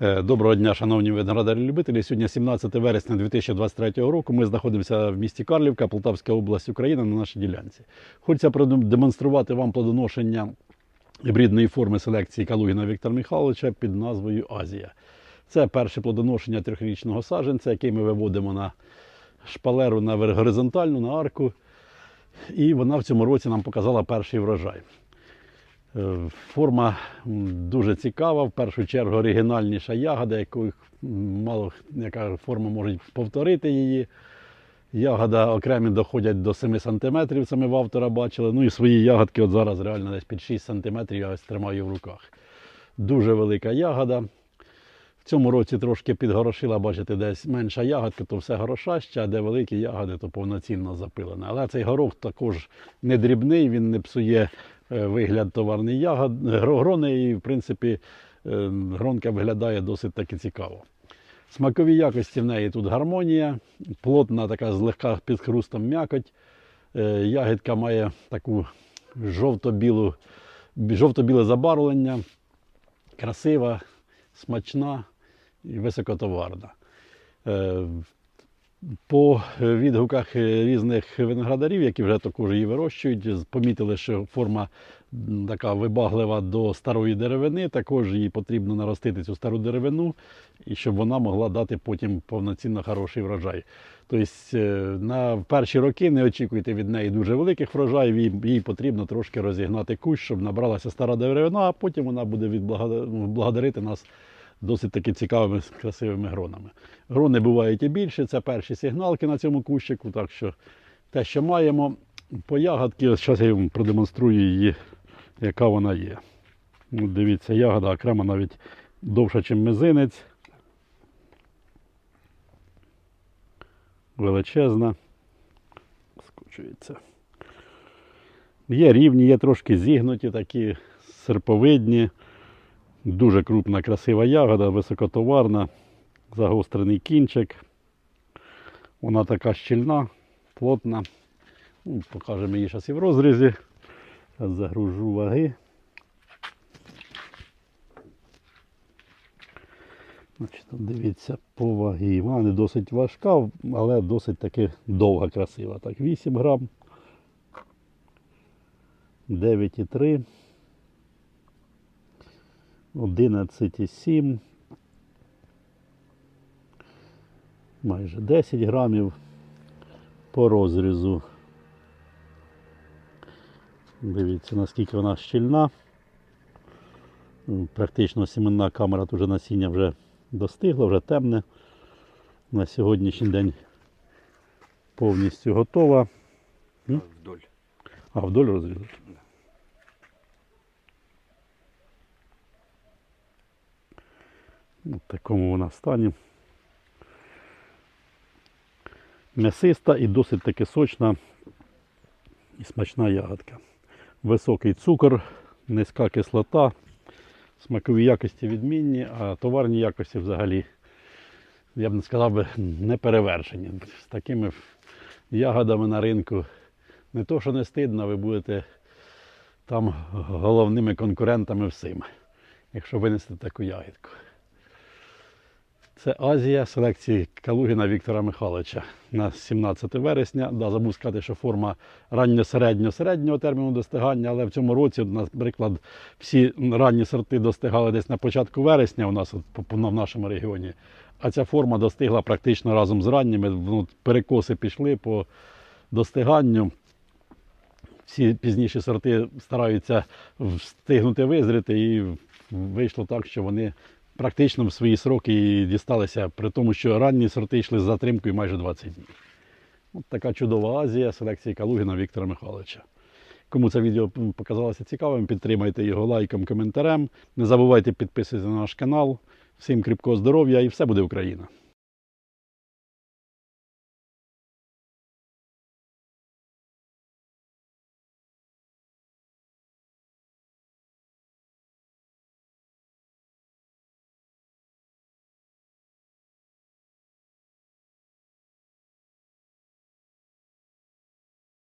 Е, Доброго дня, шановні виноградарі-любителі. Сьогодні 17 вересня 2023 року. Ми знаходимося в місті Карлівка, Полтавська область, Україна на нашій ділянці. Хочеться продемонструвати вам плодоношення гібридної форми селекції Калугіна Віктора Михайловича під назвою Азія. Це перше плодоношення трьохрічного саджанця, який ми виводимо на шпалеру на горизонтальну, на арку. І вона в цьому році нам показала перший врожай. Форма дуже цікава. В першу чергу оригінальніша ягода, яку мало яка форма може повторити її. Ягода окремі доходять до 7 см, ми в автора бачили. Ну і свої ягодки от зараз реально десь під 6 см я ось тримаю в руках. Дуже велика ягода. В цьому році трошки підгорошила, бачите, десь менша ягодка, то все горошаще, а де великі ягоди, то повноцінно запилене. Але цей горох також не дрібний, він не псує вигляд товарний ягод, грони, і в принципі е, гронка виглядає досить таки цікаво. Смакові якості в неї тут гармонія, плотна така злегка під хрустом м'якоть. Е, Ягідка має таку жовто-білу, жовто-біле забарвлення, красива, смачна і високотоварна. Е, По відгуках різних виноградарів, які вже також її вирощують, помітили, що форма така вибаглива до старої деревини. Також їй потрібно наростити цю стару деревину, і щоб вона могла дати потім повноцінно хороший врожай. Тобто е, на перші роки не очікуйте від неї дуже великих врожаїв, їй, потрібно трошки розігнати кущ, щоб набралася стара деревина, а потім вона буде відблага- благодарити нас досить таки цікавими, красивими гронами. Грони бувають і більше, це перші сигналки на цьому кущику, так що те, що маємо, по ягодки, зараз я вам продемонструю її, яка вона є. Ну, дивіться, ягода окремо навіть довша, ніж мизинець. Величезна. Скочується. Є рівні, є трошки зігнуті, такі серповидні. Дуже крупна, красива ягода, високотоварна, загострений кінчик. Вона така щільна, плотна. Ну, покажемо її зараз і в розрізі. Зараз загружу ваги. Значить, дивіться по вагі. Вона не досить важка, але досить таки довга, красива. Так, 8 грам. 9,3. 11,7. Майже 10 грамів по розрізу. Дивіться, наскільки вона щільна. Практично сіменна камера тут вже насіння вже достигла, вже темне. На сьогоднішній день повністю готова. Вдоль. А вдоль розрізати? В такому вона стані. М'ясиста і досить таки сочна і смачна ягодка. Високий цукор, низька кислота, смакові якості відмінні, а товарні якості взагалі, я б не сказав би, не перевершені. З такими ягодами на ринку не то, що не стидно, ви будете там головними конкурентами всім, якщо винесете таку ягідку. Це Азія селекції Калугіна Віктора Михайловича на 17 вересня. Да, забув сказати, що форма ранньо-середньо-середнього терміну достигання, але в цьому році, наприклад, всі ранні сорти достигали десь на початку вересня у нас в нашому регіоні. А ця форма достигла практично разом з ранніми. Ну, перекоси пішли по достиганню. Всі пізніші сорти стараються встигнути визріти, і вийшло так, що вони практично в свої сроки дісталися, при тому, що ранні сорти йшли з затримкою майже 20 днів. От така чудова Азія селекції Калугіна Віктора Михайловича. Кому це відео показалося цікавим, підтримайте його лайком, коментарем. Не забувайте підписуватися на наш канал. Всім кріпкого здоров'я і все буде Україна!